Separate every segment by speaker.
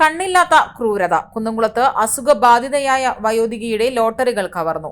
Speaker 1: കണ്ണില്ലാത്ത ക്രൂരത. കുന്നംകുളത്ത് അസുഖബാധിതയായ വയോധികയുടെ ലോട്ടറികൾ കവർന്നു.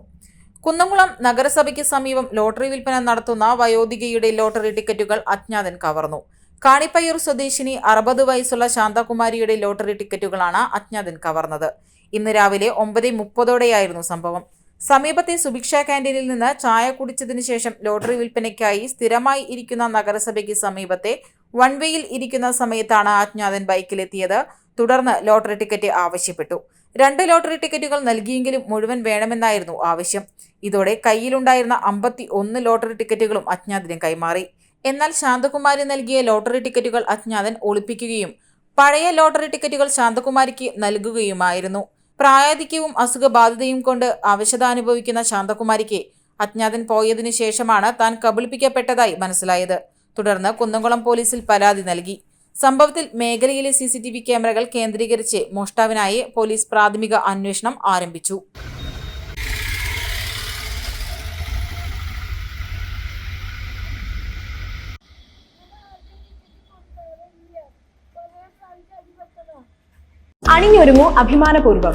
Speaker 1: കുന്നംകുളം നഗരസഭയ്ക്ക് സമീപം ലോട്ടറി വിൽപ്പന നടത്തുന്ന വയോധികയുടെ ലോട്ടറി ടിക്കറ്റുകൾ അജ്ഞാതൻ കവർന്നു. കാണിപ്പയ്യൂർ സ്വദേശിനി അറുപത് വയസ്സുള്ള ശാന്തകുമാരിയുടെ ലോട്ടറി ടിക്കറ്റുകളാണ് അജ്ഞാതൻ കവർന്നത്. ഇന്ന് രാവിലെ ഒമ്പത് മുപ്പതോടെയായിരുന്നു സംഭവം. സമീപത്തെ സുഭിക്ഷ ക്യാന്റീനിൽ നിന്ന് ചായ കുടിച്ചതിനു ശേഷം ലോട്ടറി വിൽപ്പനയ്ക്കായി സ്ഥിരമായി ഇരിക്കുന്ന നഗരസഭയ്ക്ക് സമീപത്തെ വൺവേയിൽ ഇരിക്കുന്ന സമയത്താണ് അജ്ഞാതൻ ബൈക്കിലെത്തിയത്. തുടർന്ന് ലോട്ടറി ടിക്കറ്റ് ആവശ്യപ്പെട്ടു. രണ്ട് ലോട്ടറി ടിക്കറ്റുകൾ നൽകിയെങ്കിലും മുഴുവൻ വേണമെന്നായിരുന്നു ആവശ്യം. ഇതോടെ കയ്യിലുണ്ടായിരുന്ന അമ്പത്തി ഒന്ന് ലോട്ടറി ടിക്കറ്റുകളും അജ്ഞാതനെ കൈമാറി. എന്നാൽ ശാന്തകുമാരി നൽകിയ ലോട്ടറി ടിക്കറ്റുകൾ അജ്ഞാതൻ ഒളിപ്പിക്കുകയും പഴയ ലോട്ടറി ടിക്കറ്റുകൾ ശാന്തകുമാരിക്ക് നൽകുകയുമായിരുന്നു. പ്രായാധിക്യവും അസുഖബാധിതയും കൊണ്ട് അവശത അനുഭവിക്കുന്ന ശാന്തകുമാരിക്ക് അജ്ഞാതൻ പോയതിനു ശേഷമാണ് താൻ കബളിപ്പിക്കപ്പെട്ടതായി മനസ്സിലായത്. തുടർന്ന് കുന്നംകുളം പോലീസിൽ പരാതി നൽകി. സംഭവത്തിൽ മേഖലയിലെ സി സി ടി വി ക്യാമറകൾ കേന്ദ്രീകരിച്ച് മോഷ്ടാവിനായി പോലീസ് പ്രാഥമിക അന്വേഷണം ആരംഭിച്ചു.
Speaker 2: അണിഞ്ഞൊരുങ്ങൂ അഭിമാനപൂർവം.